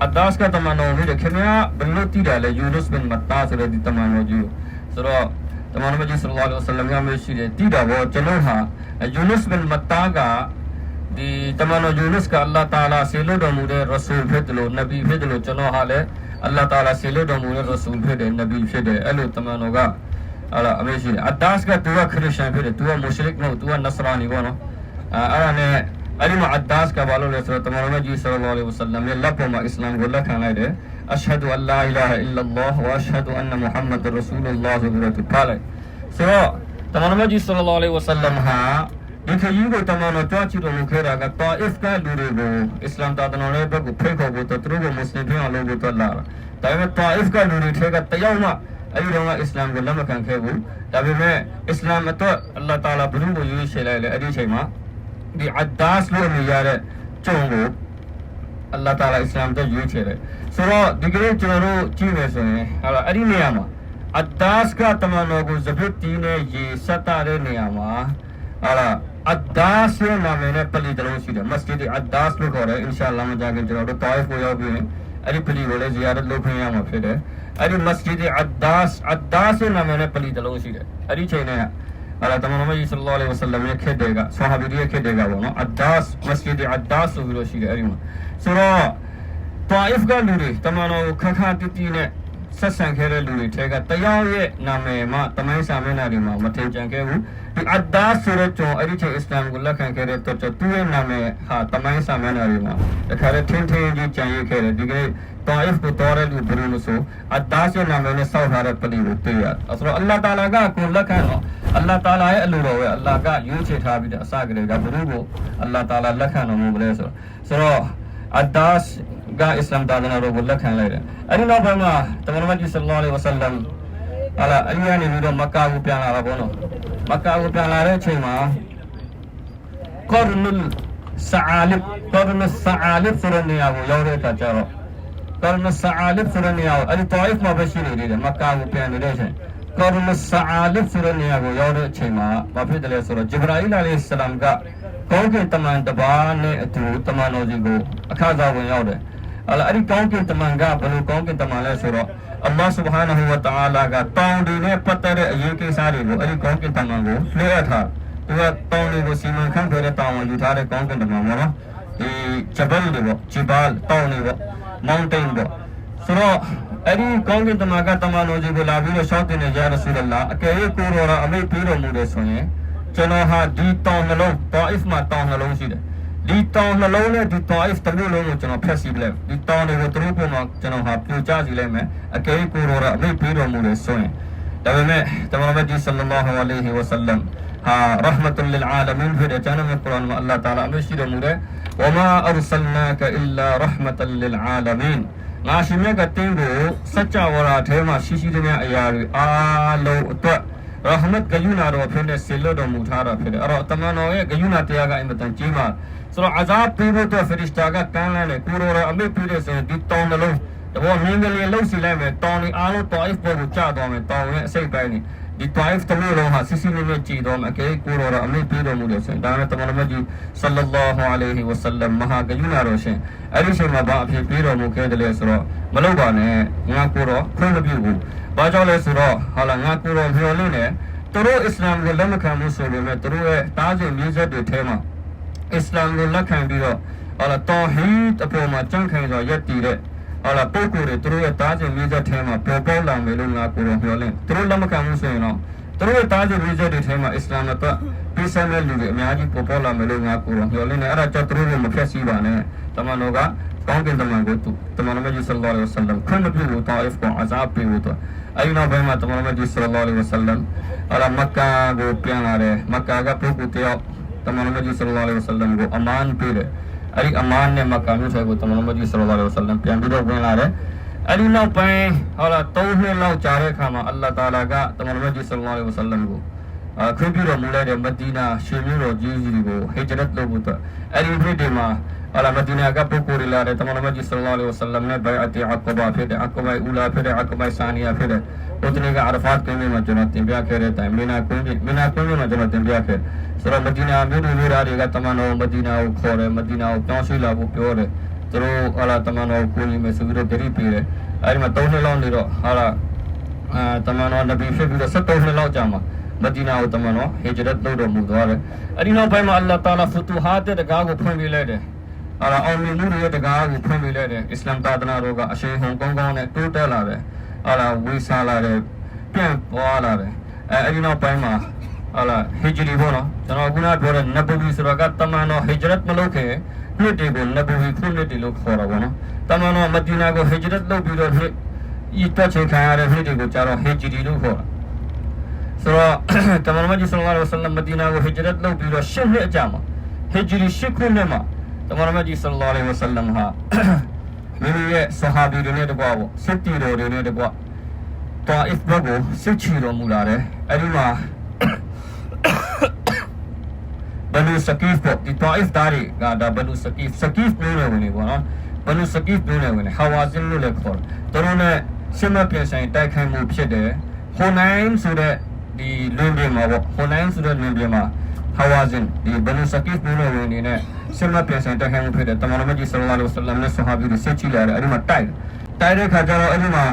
အဒါစ်ကတမန်တော်ကြီးခင်ဗျာဘယ်လိုတည်တယ်လဲယူနုစ်ဘင်မတ်တာဆိုတဲ့ဒီတမန်တော်ကြီးဆိုတော့တမန်တော်ကြီးဆလ္လာလဟ်အလัยဟိဝါဆလမ်ကမေးရှိတယ်တည်တာဗောကျွန်တော်ဟာယူနုစ်ဘင်မတ်တာက ဒီတမန်တော်ယူနုစ်ကအလ္လာဟ်တာလာဆေလွတ်တော်မူတဲ့ရဆူလ်ဖြစ်တယ်လို့နဗီဖြစ်တယ်လို့ကျွန်တော်ဟာလည်းအလ္လာဟ်တာလာဆေလွတ်တော်မူတဲ့ရဆူလ်ဖြစ်တယ်နဗီဖြစ်တယ်အဲ့လိုတမန်တော်ကအဲ့ဒါအမေရှိတယ်အဒါစ်ကသူကခရစ်ယာန်ဖြစ်တယ်သူကမုရှရစ်မဟုတ်သူကနဆရာနီပေါ့နော်အဲ့ဒါနဲ့အဲ့ဒီမှာအဒါစ်ကဘာလို့လဲဆိုတော့တမန်တော်ကြီးဆလ္လာလဟ်အလိုင်းဝါဆလမ်ရဲ့လက်ပေါ်မှာအစ္စလာမ်ကိုလက်ခံလိုက်တယ်အရှဟဒူအလ္လာအီလာဟ်အီလ္လာဟ်ဝအရှဟဒူအန်နမုဟမ္မဒ်ရဆူလလာဆိုပြီးတော့သူပါလိုက်ဆိုတော့တမန်တော်ကြီးဆလ္လာလဟ်အလိုင်းဝါဆလမ်ဟာ ဒီခရီးကိုတမန်တော်ကြွချီတော်မူခဲ့တာကတာအစ်ကလူတွေကိုအစ္စလာမ်တာတနော်ရဲ့ဘက်ကိုဖိတ်ခေါ်ဖို့တော့သူတို့ကိုမွတ်စလင်ပြောင်းလုပ်ဖို့တော့လာတာဒါပေမဲ့တာအစ်ကလူတွေထဲကတယောက်မှအဲ့ဒီတော့ကအစ္စလာမ်ကိုလက်မခံခဲ့ဘူးဒါပေမဲ့အစ္စလာမ်အတွက်အလ္လာဟ်တာလာဘုရင်ကိုရွေးချယ်လိုက်လေအဲ့ဒီအချိန်မှာဒီအဒါစ်လို့မြည်ရတဲ့ကျုံကိုအလ္လာဟ်တာလာအစ္စလာမ်အတွက်ရွေးချယ်တယ်ဆိုတော့ဒီကနေ့ကျွန်တော်တို့ကြည့်မယ်ဆိုရင်ဟာအဲ့ဒီနေရာမှာအဒါစ်ကတမန်တော်ကိုဇဘတ်တီနဲ့ရေဆက်တာတဲ့နေရာမှာဟာလား အဒါစ်လို့နာမည်နဲ့ပလီတလုံးရှိတယ်မစဂျစ်အဒါစ်လို့ခေါ်တယ်အင်ရှာအလ္လာဟ်မကြာခင်ကျွန်တော်တို့တိုင်းကိုရောက်ပြီးအဲ့ဒီပလီကိုလည်းဇီယာရတ်လုပ်ခွင့်ရမှာဖြစ်တယ်အဲ့ဒီမစဂျစ်အဒါစ်အဒါစ်လို့နာမည်နဲ့ပလီတလုံးရှိတယ်အဲ့ဒီချိန်နဲ့အဲ့ဒါတမန်တော်မကြီးဆလ္လာလဟ်ဝဆလမ်ရဲ့ခေတ်တွေကဆဟာဘီတွေရဲ့ခေတ်တွေကပေါ့နော်အဒါစ်မစဂျစ်အဒါစ်ဆိုပြီးတော့ရှိတယ်အဲ့ဒီမှာဆိုတော့ طائف ကလူတွေတမန်တော်ကိုခက်ခါပြပြနဲ့ ဆက်ဆံခဲ့တဲ့လူတွေထဲကတယောက်ရဲ့နာမည်မှတမိုင်းစာမျက်နှာတွေမှာမထင်ကြံခဲ့ဘူးဒီအဒ္ဒါဆိုတဲ့ကျွန်အဲ့ဒီချိန်အစ္စလာမ်ကိုလက်ခံခဲ့တဲ့တော့သူ့ရဲ့နာမည်ဟာတမိုင်းစာမျက်နှာတွေမှာတခါတည်းထင်းထင်းကြီးကြံရခဲ့တယ်ဒီကိတောအိဖ်ကိုတော်တဲ့လူဘယ်လိုလဲဆိုအဒ္ဒါရဲ့နာမည်နဲ့စောက်ထားတဲ့ပလီကိုတွေ့ရအဲ့ဆိုတော့အလ္လာဟ်တာလာကကိုလက်ခံတော့အလ္လာဟ်တာလာရဲ့အလိုတော်ပဲအလ္လာဟ်ကရွေးချယ်ထားပြီးတဲ့အစကတည်းကဘယ်လိုကိုအလ္လာဟ်တာလာလက်ခံတော်မူမလဲဆိုတော့ဆိုတော့အဒ္ဒါ ကအစ္စလာမ်တာလာတော်ကိုလက်ခံလိုက်တယ်အဲ့ဒီနောက်ပိုင်းမှာတမန်တော်ကြီးဆလ္လာလဟ်အလัยဟိဝါဆလမ်ဟာလာအလီယာနေပြီးတော့မက္ကာကိုပြန်လာတာပေါ့နော်မက္ကာကိုပြန်လာတဲ့အချိန်မှာကောရနုလ်ဆာလစ်ကောရနုဆာလစ်ဆိုတဲ့နေရာကိုရောက်တဲ့အခါကျတော့ကောရနုဆာလစ်ဆိုတဲ့နေရာကိုအဲ့ဒီတောအိဖ်မှာပဲရှိနေသေးတယ်မက္ကာကိုပြန်နေတဲ့အချိန်ကောရနုဆာလစ်ဆိုတဲ့နေရာကိုရောက်တဲ့အချိန်မှာဘာဖြစ်တယ်လဲဆိုတော့ဂျဗရာအီလ်အလိုင်ဆလမ်ကကောင်းကင်တမန်တပါးနဲ့အတူတမန်တော်ကြီးကိုအခါသာဝင်ရောက်တယ် အလာအဲ့ဒီကောင်းကင်တမန်ကဘယ်လိုကောင်းကင်တမန်လဲဆိုတော့အလ္လာဟ်ဆုဘဟာနဟူဝတအာလာကတောင်တွေနဲ့ပတ်သက်တဲ့အရေးကိစ္စတွေကိုအဲ့ဒီကောင်းကင်တမန်ကိုလွှဲအပ်ထားသူကတောင်တွေကိုစီမံခန့်ခွဲတဲ့တောင်ဝင်ယူထားတဲ့ကောင်းကင်တမန်ပေါ့နော်ဒီဂျဘယ်တွေပေါ့ဂျီဘာတောင်တွေပေါ့ mountain ပေါ့ဆိုတော့အဲ့ဒီကောင်းကင်တမန်ကတမန်တော်ကြီးကိုလာပြီးတော့ရှောက်တင်နေကြရဆူလလာအကယ်၍ကိုရောရာအမိတ်ပေးတော်မူတယ်ဆိုရင်ကျွန်တော်ဟာဒီတောင်နှလုံးတောင်အစ်မှာတောင်နှလုံးရှိတယ် ဒီတောင်နှလုံးနဲ့ဒီတောင် if တစ်မျိုးလုံးကိုကျွန်တော်ဖျက်ဆီးပလိုက်ဒီတောင်တွေကိုသူတို့ပုံမှာကျွန်တော်ဟာပြိုကျစီလိုက်မယ်အကယ်ကိုရောအမိတ်ပေးတော်မူတယ်ဆိုရင်ဒါပေမဲ့တမန်တော်ကြီးဆလ္လာလဟ်အလိုင်းဟီဝဆလမ်ဟာရဟမတ်လလ်အာလမင်ဖြစ်တဲ့ကျွန်တော်ရဲ့ကုရ်အာန်မှာအလ္လာဟ်တာလာအမိတ်ရှိတော်မူတယ်ဝမာအရဆလနာကအီလာရဟမတ်လလ်အာလမင်ငါရှင်မြတ်ကတင်းကိုစัจ java ရာထဲမှာရှိရှိတဲ့အရာတွေအားလုံးအတွက်ရဟမတ်ဂယုနာတော်ဖြစ်တဲ့ဆေလွတ်တော်မူထားတာဖြစ်တယ်အဲ့တော့တမန်တော်ရဲ့ဂယုနာတရားကအင်မတန်ကြီးမား ဆိုတော့အဇာပေးဖို့အတွက်ဖရစ်တာကကမ်းလှမ်းတယ်ကိုရောရအမိတ်ပေးတဲ့ဆိုရင်ဒီတောင်းနှလုံးတဘောမင်းကလေးလှုပ်စီလိုက်မယ်တောင်းနေအားလုံးတောင်း if ပေါ်ကိုကြာသွားမယ်တောင်းရဲ့အစိတ်ပိုင်းနေဒီတောင်း if တမျိုးလုံးဟာစစ်စစ်နဲ့ကြည်တော်မယ်အကဲကိုရောရအမိတ်ပေးတော်မူတယ်ဆိုရင်ဒါနဲ့တမန်တော်ကြီးဆလ္လာလာဟူအလိုင်ဟီဝဆလမ်မဟာဂယုနာတော်ရှင်အဲ့ဒီချိန်မှာဘာအဖြစ်ပေးတော်မူခဲ့တယ်လဲဆိုတော့မလုပ်ပါနဲ့ငါကိုတော့ခွင့်မပြုဘူးဘာကြောင့်လဲဆိုတော့ဟာလာငါကိုတော့မျော်လင့်နေသူတို့အစ္စလာမ်ကိုလက်မခံဘူးဆိုပေမဲ့သူတို့ရဲ့တားစဉ်မျိုးဆက်တွေထဲမှာ အစ္စလာမ်ကိုလက်ခံပြီးတော့ဟာလာတောဟီဒ်အပေါ်မှာကြံ့ခိုင်စွာယက်တည်တဲ့ဟာလာပုဂ္ဂိုလ်တွေသူတို့ရဲ့တားစဉ်မျိုးဆက်ထဲမှာပေါ်ပေါက်လာမယ်လို့ငါကိုတော့မျှော်လင့်သူတို့လက်မခံဘူးဆိုရင်တော့သူတို့ရဲ့တားစဉ်မျိုးဆက်တွေထဲမှာအစ္စလာမ်အတွက်ပြည်စံတဲ့လူတွေအများကြီးပေါ်ပေါက်လာမယ်လို့ငါကိုတော့မျှော်လင့်တယ်အဲ့ဒါကြောင့်သူတို့ကိုမဖျက်ဆီးပါနဲ့တမန်တော်ကကောင်းကင်တမန်ကိုသူတမန်တော်ကြီးဆလ္လာလဟ်အလိုင်းဝါဆလမ်ခွင့်မပြုဘူးတာအစ်ကိုအဇာပ်ပေးဘူးတော့အဲ့ဒီနောက်ပိုင်းမှာတမန်တော်ကြီးဆလ္လာလဟ်အလိုင်းဝါဆလမ်အဲ့ဒါမက္ကာကိုပြန်လာတယ်မက္ကာကပုဂ္ဂိုလ်တယောက် တမန်တော်ကြီးဆလ္လာလဟ်အလိုင်းဝါဆလမ်ကိုအမန်ပေးတယ်အဲ့ဒီအမန်နဲ့မက္ကာမြို့ထဲကိုတမန်တော်ကြီးဆလ္လာလဟ်အလိုင်းဝါဆလမ်ပြန်ပြီးတော့ဝင်လာတယ်အဲ့ဒီနောက်ပိုင်းဟောလာ၃နှစ်လောက်ကြာတဲ့အခါမှာအလ္လာဟ်တာလာကတမန်တော်ကြီးဆလ္လာလဟ်အလိုင်းဝါဆလမ်ကိုအခင်းပြတော်မူလိုက်တဲ့မဒီနာရှင်မြို့တော်ကြီးကြီးကိုဟေဂျရတ်လုပ်ဖို့အတွက်အဲ့ဒီပြည်တွေမှာအလာမဒီနာကပုဂ္ဂိုလ်တွေလာတဲ့တမန်တော်ကြီးဆလ္လာလဟ်အလိုင်းဝါဆလမ်နဲ့ဘိုင်အတီအကဘာဖြစ်တဲ့အကဘာအူလာဖြစ်တဲ့အကဘာဆာနီယာဖြစ်တဲ့ဘုဒ္ဓနေကအာရဖတ်ကင်းမှာကျွန်တော်တင်ပြခဲ့တဲ့အတိုင်းမီ နာကွင်းမီနာကွင်းမှာကျွန်တော်တင်ပြခဲ့ဆိုတော့မဒီနာမြို့တွေမြို့သားတွေကတမန်တော်မဒီနာကိုခေါ်တယ်မဒီနာကိုတောင်းရှိလာဖို့ပြောတယ်သူတို့ဟာလာတမန်တော်ကိုကြီးမယ်ဆိုပြီးတော့ဂရိပေးတယ်အဲဒီမှာ၃နှစ်လောက်နေတော့ဟာလာအာတမန်တော်နဗီဖြစ်ပြီးတော့၁၃နှစ်လောက်ကြာမှာမဒီနာကိုတမန် တော်ဟေဂျရတ်လုပ်တော်မူသွားတယ်အဲဒီနောက်ပိုင်းမှာအလ္လာဟ်တာလာဖူတူဟာတဲ့တကားကိုဖွင့်ပေးလိုက်တယ်အဲ့ဒါအောင်မြင်မှုတွေရဲ့တကားကိုဖွင့်ပေးလိုက်တယ်အစ္စလာမ်သာသနာတော်ကအရှင်ဟွန်ကောင်းကောင်းနဲ့တိုးတက်လာတယ်အဲ့ဒါဝေစားလာတယ်ပြန့်ပွားလာတယ်အဲအဲ့ဒီနောက်ပိုင်းမှာဟာလာဟီဂျရီဘောနော်ကျွန်တော်ခုနပြောတဲ့နဗီဆိုတာကတမန်တော်ဟီဂျရတ်မလုပ်ခင်နှစ်တွေကိုနဗီခုနှစ်တွေလို့ခေါ်တာပေါ့နော်တမန်တော်မဒီနာကိုဟီဂျရတ်လုပ်ပြီးတော့နှစ်ဤတက်ချင်ခံရတဲ့နှစ်တွေကိုကြာတော့ဟီဂျရီလို့ခေါ်တာဆိုတော့တမန်တော်ကြီးဆလ္လာလဟ်အလိုင်းဝါဆလမ်မဒီနာကိုဟီဂျရတ်လုပ်ပြီးတော့ရှစ်နှစ်အကြာမှာဟီဂျရီရှစ်ခုနှစ်မှာ တမန်တော်ကြီးဆလ္လာလဟ်အလိုင်းဝါဆလမ်ဟာမိမိရဲ့ဆဟာဘီတွေနဲ့တကွာပေါ့စစ်တီတော်တွေနဲ့တကွာတာအစ်ဘကိုစစ်ချီတော်မူလာတယ်အဲ့ဒီမှာဘနူစကီဖ်ပေါ့ဒီတာအစ်သားတွေကဒါဘနူစကီဖ်စကီဖ်မျိုးနဲ့ဝင်နေပေါ့နော်ဘနူစကီဖ်မျိုးနဲ့ဝင်နေဟာဝါဇင်လို့လည်းခေါ်တယ်သူတို့နဲ့ရှမပြန်ဆိုင်တိုက်ခိုက်မှုဖြစ်တယ်ဟိုနိုင်ဆိုတဲ့ဒီလွင်ပြင်မှာပေါ့ဟိုနိုင်ဆိုတဲ့လွင်ပြင်မှာဟာဝါဇင်ဒီဘနူစကီဖ်မျိုးနဲ့ဝင်နေတဲ့ ရှမပြန်ဆိုင်တိုက်ခိုက်မှုဖြစ်တယ်တမန်တော်ကြီးဆလ္လာလဟ်အလိုင်းဝါဆလမ်နဲ့ဆဟာဘီတွေစစ်ချီလာတယ်အဲ့ဒီမှာတိုက်တိုက်တဲ့ခါကျတော့အဲ့ဒီမှာ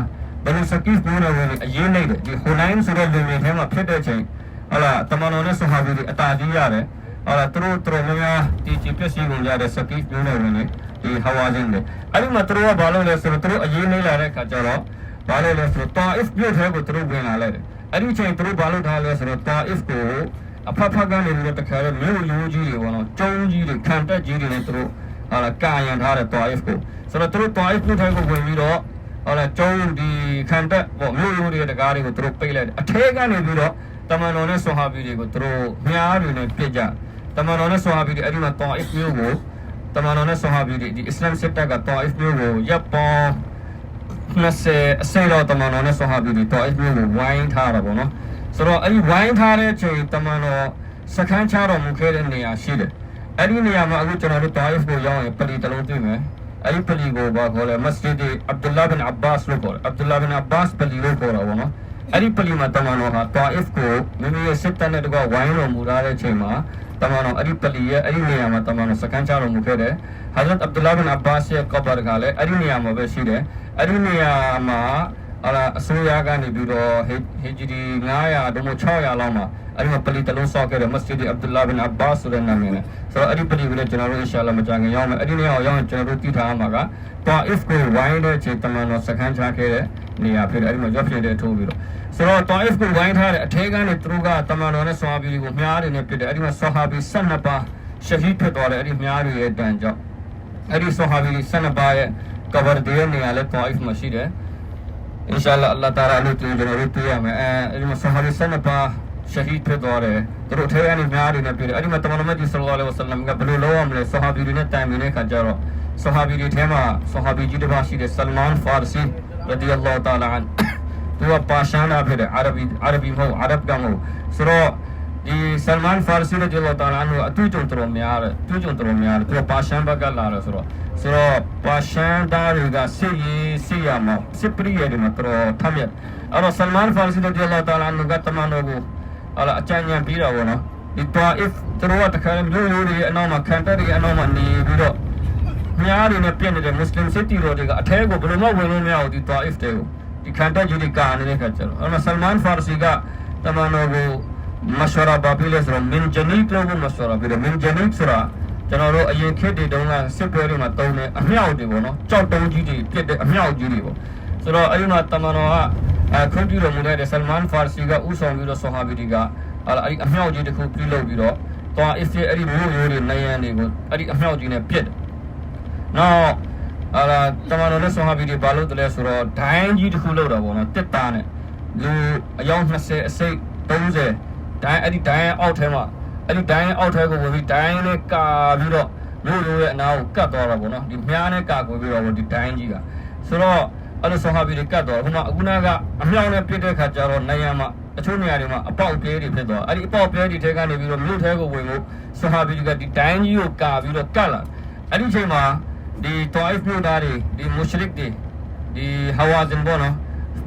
ဘနူစကီဖ်မျိုးနဲ့ဝင်နေအရေးနေတယ်ဒီဟိုနိုင်ဆိုတဲ့လွင်ပြင်ထဲမှာဖြစ်တဲ့ချိန်ဟလာတမန်တော်နဲ့ဆဟာဘီတွေအတားကြီးရတယ်ဟလာသူတို့သူတို့များများဒီချီပြည့်စည်ကုန်ကြတဲ့စကီဖ်မျိုးနဲ့ဝင်နေဒီဟာဝါဇင်တွေအဲ့ဒီမှာသူတို့ကဘာလုပ်လဲဆိုတော့သူတို့အရေးနေလာတဲ့ခါကျတော့ဘာလို့လဲဆိုတော့တာအစ်မြို့ထဲကိုသူတို့ဝင်လာလိုက်တယ်အဲ့ဒီချိန်သူတို့ဘာလုပ်ထားလဲဆိုတော့တာအစ်ကို အဖက်ဖက်ကနေပြီးတော့တခါတော့မြို့ရိုးကြီးတွေပေါ့နော်ကျုံကြီးတွေခံတက်ကြီးတွေနဲ့သူတို့ဟာလာကာယံထားတဲ့တာအစ်ကိုဆိုတော့သူတို့တာအစ်မြို့ထဲကိုဝင်ပြီးတော့ဟာလာကျုံဒီခံတက်ပေါ့မြို့ရိုးတွေတကားတွေကိုသူတို့ပိတ်လိုက်တယ်အထဲကနေပြီးတော့တမန်တော်နဲ့ဆွဟာဘီတွေကိုသူတို့မြားတွေနဲ့ပြစ်ကြတမန်တော်နဲ့ဆွဟာဘီတွေအဲ့ဒီမှာတာအစ်မြို့ကိုတမန်တော်နဲ့ဆွဟာဘီတွေဒီအစ္စလာမ်စစ်တပ်ကတာအစ်မြို့ကိုရပ်ပေါင်း20အစိတော့တမန်တော်နဲ့ဆဟာဘီတွေတော့အဲ့ဒီကိုဝိုင်းထားတာပေါ့နော် ဆိုတော့အဲ့ဒီဝိုင်းထားတဲ့ချိန်တမန်တော်စခန်းချတော်မူခဲ့တဲ့နေရာရှိတယ်အဲ့ဒီနေရာမှာအခုကျွန်တော်တို့တာအစ်ကိုရောက်ရင်ပလီတစ်လုံးတွေ့မယ်အဲ့ဒီပလီကိုဘာခေါ်လဲမစဂျစ်ဒီအဗ်ဒူလာဘင်အ bbas လို့ခေါ်တယ်အဗ်ဒူလာဘင်အ bbas ပလီလို့ခေါ်တာပေါ့နော်အဲ့ဒီပလီမှာတမန်တော်ဟာတာအစ်ကိုမိမိရဲ့စစ်တပ်နဲ့တကွဝိုင်းတော်မူထားတဲ့ချိန်မှာတမန်တော်အဲ့ဒီပလီရဲ့အဲ့ဒီနေရာမှာတမန်တော်စခန်းချတော်မူခဲ့တယ်ဟာဇတ်အဗ်ဒူလာဘင်အ bbas ရဲ့ကဘာကလည်းအဲ့ဒီနေရာမှာပဲရှိတယ်အဲ့ဒီနေရာမှာ အလားအစိုးရကနေပြီးတော့ဟေဂျီဒီ900ဒုမို့600လောက်မှာအဲ့ဒီမှာပလီတလုံးဆောက်ခဲ့တဲ့မစဂျစ်အဗ်ဒူလာဘင်အ bbas ဆိုတဲ့နာမည်နဲ့ဆိုတော့အဲ့ဒီပလီကိုလည်းကျွန်တော်တို့အင်ရှာအလ္လာမကြခင်ရောက်မယ်အဲ့ဒီနေရာကိုရောက်ရင်ကျွန်တော်တို့တည်ထားမှာကတာအစ်ကိုဝိုင်းတဲ့ချိန်တမန်တော်စခန်းချခဲ့တဲ့နေရာဖြစ်တယ်အဲ့ဒီမှာရောက်ဖြစ်တဲ့ထိုးပြီးတော့ဆိုတော့တာအစ်ကိုဝိုင်းထားတဲ့အထဲကနေသူတို့ကတမန်တော်နဲ့ဆွာဘီကိုမြားတွေနဲ့ပြစ်တယ်အဲ့ဒီမှာဆွာဟာဘီ12ပါးရှဟီဒ်ဖြစ်သွားတယ်အဲ့ဒီမြားတွေရဲ့တန်ကြောင့်အဲ့ဒီဆဟာဘီ12ပါးရဲ့ကဘာဒီရဲ့နေရာလဲတောအိဖ်မှာရှိတယ် အင်ရှာအလ္လာဟ်အလ္လာဟ်တာလာလို့ကျွန်တော်တို့တွေ့ရမယ်အဲအဲ့ဒီမှာဆဟာဘီ12ပါးရှဟီဒ်ဖြစ်သွားတယ်သူတို့ထဲကနေမြားတွေနဲ့တွေ့တယ်အဲ့ဒီမှာတမန်တော်မြတ်ကြီးဆလ္လာလဟ်အလัยဟိဝါဆလမ်ကဘယ်လိုလုပ်ရမလဲဆဟာဘီတွေနဲ့တိုင်ပင်တဲ့ခါကျတော့ဆဟာဘီတွေထဲမှာဆဟာဘီကြီးတစ်ပါးရှိတယ်ဆလမန်ဖာရစီရဒီအလ္လာဟ်တာလာအန်သူကပါရှားနာဖြစ်တယ်အာရဘီအာရဘီမဟုတ်အာရဗ်ကမဟုတ်ဆိုတော့ ဒီဆလမန်ဖာရစီရဒီအလ္လာဟ်တာလာအန်ကအတူတူတော်များတယ်တူတူတော်များတယ်သူကပါရှားဘက်ကလာတယ်ဆိုတော့ဆိုတော့ပါရှားသားတွေကစစ်ရေးစစ်ရမှာစစ်ပရိယေတွေမှာတော်ထမ်းမြတ်အဲ့တော့ဆလမန်ဖာရစီရဒီအလ္လာဟ်တာလာအန်ကတမန်တော်ကိုအဲ့ဒါအကြံဉာဏ်ပြီးတော့ဗောနော်ဒီတော့ if သူတို့ကတခါမျိုးရိုးတွေအနောက်မှာခံတက်တွေအနောက်မှာနေပြီးတော့မြားတွေနဲ့ပြည့်နေတဲ့ Muslim city တွေကအထဲကိုဘယ်လိုမှဝင်လို့မရဘူးဒီတော့ if တွေကိုဒီခံတက်ကြီးတွေကာနေတဲ့ခါကျတော့အဲ့တော့ဆလမန်ဖာရစီကတမန်တော်ကို မရှဝရာဘာပြီးလဲဆိုတော့ min janik လို့ကိုမရှဝရာပြီးတော့ min janik ဆိုတာကျွန်တော်တို့အရင်ခေတ်တွေတုန်းကစစ်ပွဲတွေမှာတုံးတဲ့အမြောက်တွေပေါ့နော်ကြောက်တုံးကြီးတွေပြစ်တဲ့အမြောက်ကြီးတွေပေါ့ဆိုတော့အဲ့ဒီမှာတမန်တော်ကအဲခွင့်ပြုတော်မူတဲ့ဆလမန်ဖာရစီကဥဆောင်ပြီးတော့ဆဟာဘီတွေကအဲ့ဒါအဲ့ဒီအမြောက်ကြီးတစ်ခုပြုလုပ်ပြီးတော့သွား if အဲ့ဒီမျိုးရိုးတွေနိုင်ရန်တွေကိုအဲ့ဒီအမြောက်ကြီးနဲ့ပြစ်တယ်နောက်အဲ့ဒါတမန်တော်နဲ့ဆဟာဘီတွေဘာလို့တလဲဆိုတော့ဒိုင်းကြီးတစ်ခုလောက်တာပေါ့နော်တစ်သားနဲ့လူအယောက်20အစိတ်30 ဒိုင်းအဲ့ဒီဒိုင်းရဲ့အောက်ထဲမှာအဲ့ဒီဒိုင်းရဲ့အောက်ထဲကိုဝင်ပြီးဒိုင်းနဲ့ကာပြီးတော့မျိုးရိုးရဲ့အနာကိုကတ်သွားတာပေါ့နော်ဒီမြားနဲ့ကာကိုပြီးတော့ဒီဒိုင်းကြီးကဆိုတော့အဲ့လိုဆဟာဘီတွေကတ်သွားတယ်ဟိုမှာအခုနကအမြောက်နဲ့ပြစ်တဲ့ခါကျတော့နိုင်ရမှာအချို့နေရာတွေမှာအပေါက်ပြဲတွေဖြစ်သွားအဲ့ဒီအပေါက်ပြဲတွေထဲကနေပြီးတော့မြို့ထဲကိုဝင်ဖို့ဆဟာဘီတွေကဒီဒိုင်းကြီးကိုကာပြီးတော့ကတ်လာအဲ့ဒီအချိန်မှာဒီတောအိဖ်မြို့သားတွေဒီမုရှရစ်တွေဒီဟာဝါဇင်ဘောနော်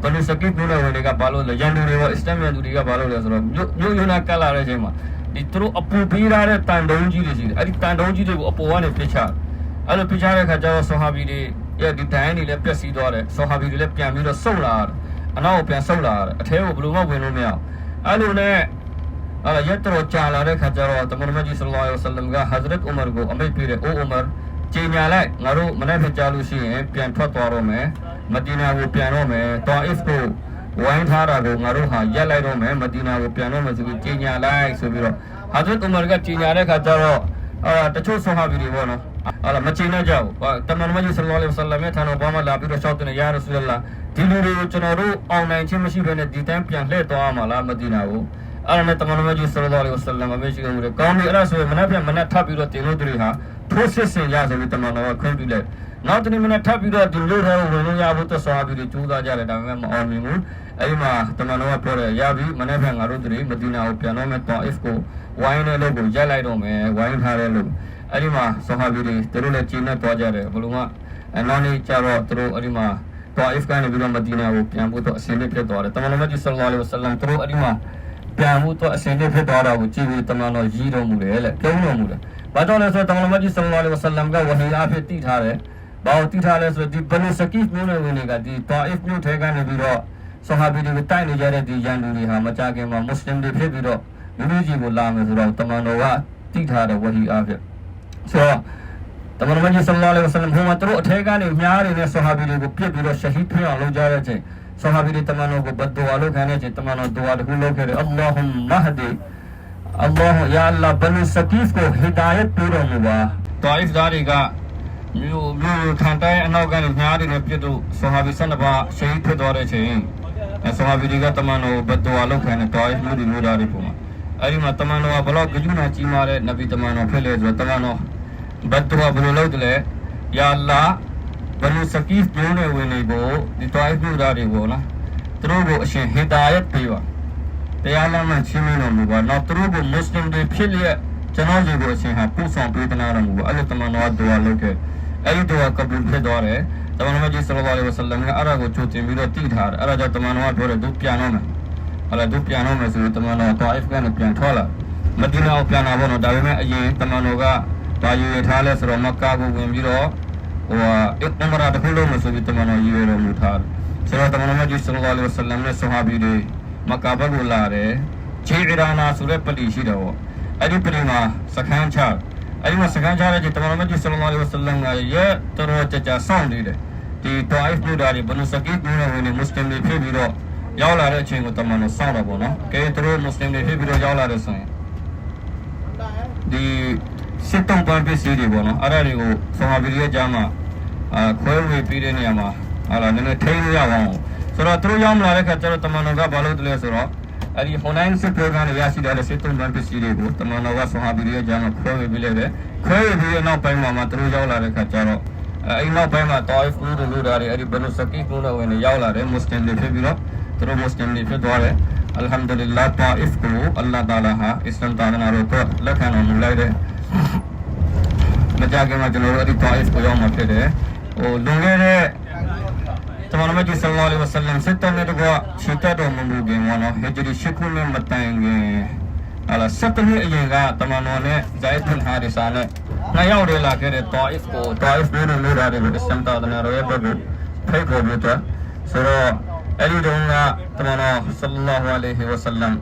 ဘလူစကိတ်မြို့နယ်ဝင်တွေကဘာလို့လဲရန်သူတွေရောအစ္စလာမ်ရန်သူတွေကဘာလို့လဲဆိုတော့မြို့မြို့ယူနာကတ်လာတဲ့အချိန်မှာဒီသူတို့အပူပေးထားတဲ့တန်တုံးကြီးတွေရှိတယ်အဲ့ဒီတန်တုံးကြီးတွေကိုအပေါ်ကနေပြစ်ချအဲ့လိုပြစ်ချတဲ့ခါကျတော့ဆဟာဘီတွေရဲ့ဒီဒိုင်းတွေလည်းပျက်စီးသွားတယ်ဆဟာဘီတွေလည်းပြန်ပြီးတော့ဆုတ်လာတယ်အနောက်ကိုပြန်ဆုတ်လာတယ်အထဲကိုဘယ်လိုမှဝင်လို့မရအောင်အဲ့လိုနဲ့အဲ့ရက်တော်ကြာလာတဲ့ခါကျတော့တမန်တော်ကြီးဆလ္လာလဟ်အလัยဟိဝါဆလမ်ကဟဇရတ်ဥမာကိုအမိန့်ပေးတယ်အိုဥမာကြီးညာလိုက်ငါတို့မနေ့ကကြာလို့ရှိရင်ပြန်ထွက်သွားတော့မယ် မဒီနာကိုပြန်တော့မယ်တောအစ်ကိုဝိုင်းထားတာကိုငါတို့ဟာရက်လိုက်တော့မယ်မဒီနာကိုပြန်တော့မယ်ဆိုပြီးကြီးညာလိုက်ဆိုပြီးတော့ဟဇရတ်ဥမာကကြီးညာတဲ့ခါကျတော့အာတချို့ဆဟာဘီတွေပေါ့နော်အဲ့ဒါမချင်တော့ကြဘူးတမန်တော်ကြီးဆလ္လာလဟ်အလัยဟိဝါဆလမ်ရဲ့ထာတော်ဘာမှလာပြီးတော့ရှောက်တယ်ယာရဆူလလာဒီလူတွေကိုကျွန်တော်တို့အောင်နိုင်ခြင်းမရှိဘဲနဲ့ဒီတန်းပြန်လှည့်သွားမှာလားမဒီနာကိုအဲ့ဒါနဲ့တမန်တော်ကြီးဆလ္လာလဟ်အလัยဟိဝါဆလမ်အမေရှိကမှုလေကောင်းပြီအဲ့ဒါဆိုရင်မနက်ပြန်မနက်ထပ်ပြီးတော့တင်လို့တွေဟာထိုးစစ်ဆင်ရဆိုပြီးတမန်တော်ကခွင့်ပြုလိုက် နောက်တနေ့မနက်ထပ်ပြီးတော့ဒီလူတွေဝင်လို့ရဖို့သဆွာပြီးကြိုးစားကြတယ်ဒါပေမဲ့မအောင်မြင်ဘူးအဲ့ဒီမှာတမန်တော်ကပြောတယ်ရပြီမနေ့ကငါတို့တွေမဒီနာကိုပြန်တော့မဲ့တော့ if ကိုဝိုင်းတဲ့လို့ကိုရက်လိုက်တော့မယ်ဝိုင်းထားတဲ့လို့အဲ့ဒီမှာဆဟာဘီတွေသူတို့လည်းကျင်းနေသွားကြတယ်ဘလို့မှအနောက်နေ့ကျတော့သူတို့အဲ့ဒီမှာတော့ if ကနေပြီးတော့မဒီနာကိုပြန်ဖို့တော့အစင်းလေးဖြစ်သွားတယ်တမန်တော်ကြီးဆလ္လာလဟ်အလัยဟိဝါဆလမ်သူတို့အဲ့ဒီမှာပြန်ဖို့တော့အစင်းလေးဖြစ်သွားတာကိုကြည့်ပြီးတမန်တော်ကြီးတော်မူတယ်လေပြုံးတော်မူတယ်ဘာကြောင့်လဲဆိုတော့တမန်တော်ကြီးဆလ္လာလဟ်အလัยဟိဝါဆလမ်ကဝဟီအဖြစ်တည်ထားတယ် ဘာလို့တည်ထားလဲဆိုတော့ဒီဘနူစကီဖ်မျိုးနဲ့ဝင်တွေကဒီတော့ if မျိုးထဲကနေပြီးတော့ဆဟာဘီတွေတိုက်နေကြတဲ့ဒီရန်သူတွေဟာမကြခင်မှာမွတ်စလင်တွေဖြစ်ပြီးတော့လူမျိုးကြီးကိုလာမယ်ဆိုတော့တမန်တော်ကတည်ထားတဲ့ဝဟီအဖြစ်ဆိုတော့တမန်တော်ကြီးဆလ္လာလဟ်အလัยဟိဝါဆလမ်ဟိုမှာသူတို့အထက်ကနေမြားတွေနဲ့ဆဟာဘီတွေကိုပြစ်ပြီးတော့ရှဟီဒ်ဖြစ်အောင်လုပ်ကြတဲ့အချိန်ဆဟာဘီတွေတမန်တော်ကိုဘတ်ဒူအာလုပ်ခိုင်းတဲ့အချိန်တမန်တော်ဒူအာတစ်ခုလုပ်ခဲ့တယ်အလ္လာဟူမဟဒီအလ္လာဟ်ယာအလ္လာဘနူစကီဖ်ကိုဟီဒါယတ်ပေးတော်မူပါတောအိဖ်သားတွေက မြို့မြို့ခံတိုင်းအနောက်ကနေမြားတွေနဲ့ပြစ်လို့ဆဟာဘီ12ပါးရှဟီဒ်ဖြစ်သွားတဲ့အချိန်အဲဆဟာဘီတွေကတမန်တော်ကိုဘတ်ဒူအာလုပ်ခိုင်းတဲ့တောအိဖ်မြို့တွေမြို့သားတွေပုံမှာအဲ့ဒီမှာတမန်တော်ကဘလောက်ကြွနာကြီးမားတဲ့နဗီတမန်တော်ဖြစ်လေဆိုတော့တမန်တော်ဘတ်ဒူအာဘယ်လိုလုပ်တယ်လဲယာအလ္လာဘနူစကီဖ်မျိုးနဲ့ဝင်နေဖို့ဒီတောအိဖ်မြို့သားတွေကိုလားသူတို့ကိုအရှင်ဟီဒါယတ်ပေးပါတရားလမ်းမှချင်းမင်းတော်မူပါနောက်သူတို့ကိုမွတ်စလင်တွေဖြစ်လျက်ကျွန်တော်ဒီကိုအရှင်ဟာပို့ဆောင်ပေးသနာတော်မူပါအဲ့လိုတမန်တော်ကဒူအာလုပ်ခဲ့ အဲ့ဒီဒူအာကပူဖြစ်သွားတယ်တမန်တော်ကြီးဆလ္လာလဟ်အလัยဟိဝါဆလမ်ကအဲ့ဒါကိုကြိုတင်ပြီးတော့တည်ထားတယ်အဲ့ဒါကြောင့်တမန်တော်ကပြောတယ်သူပြန်တော့မယ်အဲ့ဒါသူပြန်တော့မယ်ဆိုပြီးတမန်တော်တော့ F ကနေပြန်ထွက်လာမဒီနာကိုပြန်လာဖို့တော့ဒါပေမဲ့အရင်တမန်တော်ကဘာယူရထားလဲဆိုတော့မက္ကာကိုဝင်ပြီးတော့ဟိုဟာအစ်မရာတခုလုံးမဆိုပြီးတမန်တော်ယူရတော်မူထားတယ်ဆိုတော့တမန်တော်ကြီးဆလ္လာလဟ်အလัยဟိဝါဆလမ်နဲ့ဆဟာဘီတွေမက္ကာဘက်ကိုလာတယ်ဂျေအရာနာဆိုတဲ့ပလီရှိတယ်ပေါ့အဲ့ဒီပလီမှာစခန်းချ အဲ့ဒီမှာစခန်းချတဲ့တမန်တော်ကြီးဆလ္လာလဟ်အလัยဟိဝါဆလမ်ကရဲ့တော်တော်ကြကြစောင့်နေတယ်ဒီတောအိဖ်မြို့သားတွေဘနုစကီမြို့နယ်ဝင်နေမွတ်စလင်တွေဖြစ်ပြီးတော့ရောက်လာတဲ့အချိန်ကိုတမန်တော်စောင့်တော့ပေါ့နော်ကဲသူတို့မွတ်စလင်တွေဖြစ်ပြီးတော့ရောက်လာတဲ့ဆိုရင်ဒီစစ်တုံးပန်းပစ္စည်းတွေပေါ့နော်အဲ့ဒါတွေကိုဆောဟာဘီရဲ့ကြားမှာအာခွဲဝေပြီးတဲ့နေရာမှာဟာလာနည်းနည်းထိန်းရအောင်ဆိုတော့သူတို့ရောက်လာတဲ့ခါကျတော့တမန်တော်ကဘာလုပ်တယ်လဲဆိုတော့ အဲ့ဒီ online စစ်ပွဲကနေရရှိတဲ့စစ်တုံးပန်းပစ္စည်းတွေကိုတမန်တော်ကဆောဟာဘီရဲ့ကြားမှာခွဲဝေပြီးလိုက်တယ်ခွဲဝေပြီးတဲ့နောက်ပိုင်းမှာမှသူတို့ရောက်လာတဲ့ခါကျတော့အဲ့နောက်ပိုင်းမှာ Taif ကိုလူတွေအဲ့ဒီဘနုစကီကိုလည်းဝင်ရောက်လာတယ်မွတ်စလင်တွေဖြစ်ပြီးတော့သူတို့မွတ်စလင်တွေဖြစ်သွားတယ် Alhamdulillah Taif ကို Allah Taala ဟာအစ္စလာမ်သာသနာတော်ကိုလက်ခံတော်မူလိုက်တဲ့မကြခင်မှာကျွန်တော်တို့အဲ့ဒီ Taif ကိုရောက်မှာဖြစ်တယ်ဟိုလွန်ခဲ့တဲ့ တမန်တော်ကြီးဆလ္လာလဟ်အလัยဟိဝါဆလမ်စစ်တော်နဲ့တကွချီတက်တော်မူခင်ကနော်ဟေဂျရီရှစ်ခုနဲ့မတိုင်ခင်ဟာလာဆက်တနှစ်အရင်ကတမန်တော်နဲ့ဇိုင်ဒ်ဘင်ဟာရီဆာနဲ့နှစ်ယောက်တည်းလာခဲ့တဲ့ Taif ကို Taif ကိုလို့လို့ရတယ်အစ္စလာမ်သာသနာတော်ရဲ့ဘက်ကိုဖိတ်ခေါ်ပြီးတော့ဆိုတော့အဲ့ဒီတုန်းကတမန်တော်ဆလ္လာလဟ်အလัยဟိဝါဆလမ်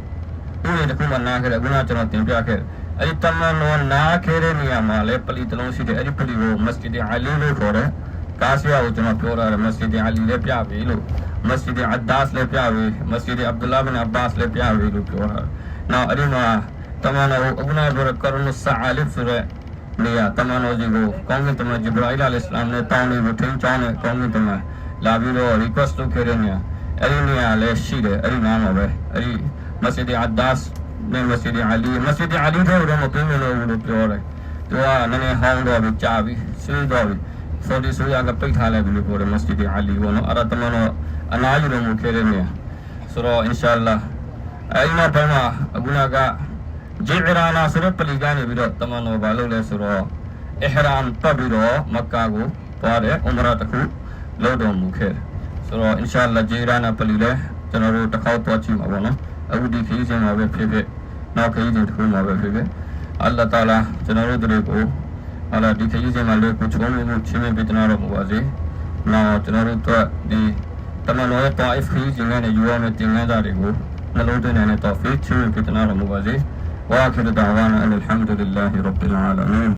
ဦးရတခုမှနားခဲ့တယ်ခုနကကျွန်တော်တင်ပြခဲ့တယ်အဲ့ဒီတမန်တော်နားခဲ့တဲ့နေရာမှာလည်းပလီတလုံးရှိတယ်အဲ့ဒီပလီကိုမစဂျစ်အလီလို့ခေါ်တယ် ကားဆရာကိုကျွန်တော်ပြောရတယ်မစဂျစ်အလီလည်းပြပြီလို့မစဂျစ်အဒ္ဒါစ်လည်းပြပြီမစဂျစ်အဗ်ဒူလာဘင်အဘတ်လည်းပြပြီလို့ပြောတာနောက်အဲ့ဒီမှာတမန်တော်အခုနကပြောတဲ့ကာရနုဆာအလစ်ဆိုတဲ့နေရာတမန်တော်ကြီးကိုကောင်းကင်တမန်ဂျိဘရာအီလ်အလัยဟိစလမ်နဲ့တောင်းလေးကိုထိန်းချောင်းနဲ့ကောင်းကင်တမန်လာပြီးတော့ request လုပ်ခဲ့တဲ့နေရာအဲ့ဒီနေရာလည်းရှိတယ်အဲ့ဒီနားမှာပဲအဲ့ဒီမစဂျစ်အဒ္ဒါစ်နဲ့မစဂျစ်အလီမစဂျစ်အလီတို့တော့မပြင်းလို့လို့ပြောတယ်သူကနည်းနည်းဟောင်းတော့ပြီးကြာပြီးဆွေးတော့ပြီး ဆော်ဒီဆိုရကပိတ်ထားလိုက်ပြီလို့ပြောတယ်မစဂျစ်အလီဘောနော်အဲ့ဒါတမန်တော်အနာယူတော်မူခဲ့တဲ့နေရာဆိုတော့အင်ရှာအလ္လာအဲ့ဒီနောက်ပိုင်းမှာအခုနကဂျီရာနာဆိုတဲ့ပလီကနေပြီးတော့တမန်တော်ဘာလုပ်လဲဆိုတော့အဟရမ်ပတ်ပြီးတော့မက္ကာကိုသွားတယ်အွမ်ရာတစ်ခုလုပ်တော်မူခဲ့တယ်ဆိုတော့အင်ရှာအလ္လာဂျီရာနာပလီလည်းကျွန်တော်တို့တစ်ခေါက်သွားကြည့်မှာပေါ့နော်အခုဒီခရီးစဉ်မှာပဲဖြစ်ဖြစ်နောက်ခရီးစဉ်တစ်ခုမှာပဲဖြစ်ဖြစ်အလ္လာတာလာကျွန်တော်တို့တွေကို အလာဒီခရီးစဉ်မှာလည်းကိုချုံးမှုချင်းချင်းပြတနာတော်မူပါစေနောက်ကျွန်တော်တို့တော့ဒီတမန်တော်ရဲ့တာအစ်ခရီးစဉ်ကနေယူရမယ့်တင်ငန်းစာတွေကိုနှလုံးသွင်းနေတဲ့တော့ဖေးချင်းပြတနာတော်မူပါစေဝါခရဒဝါနာအလ်ဟမ်ဒူလ illah ရဘ်အလ်အာလမင်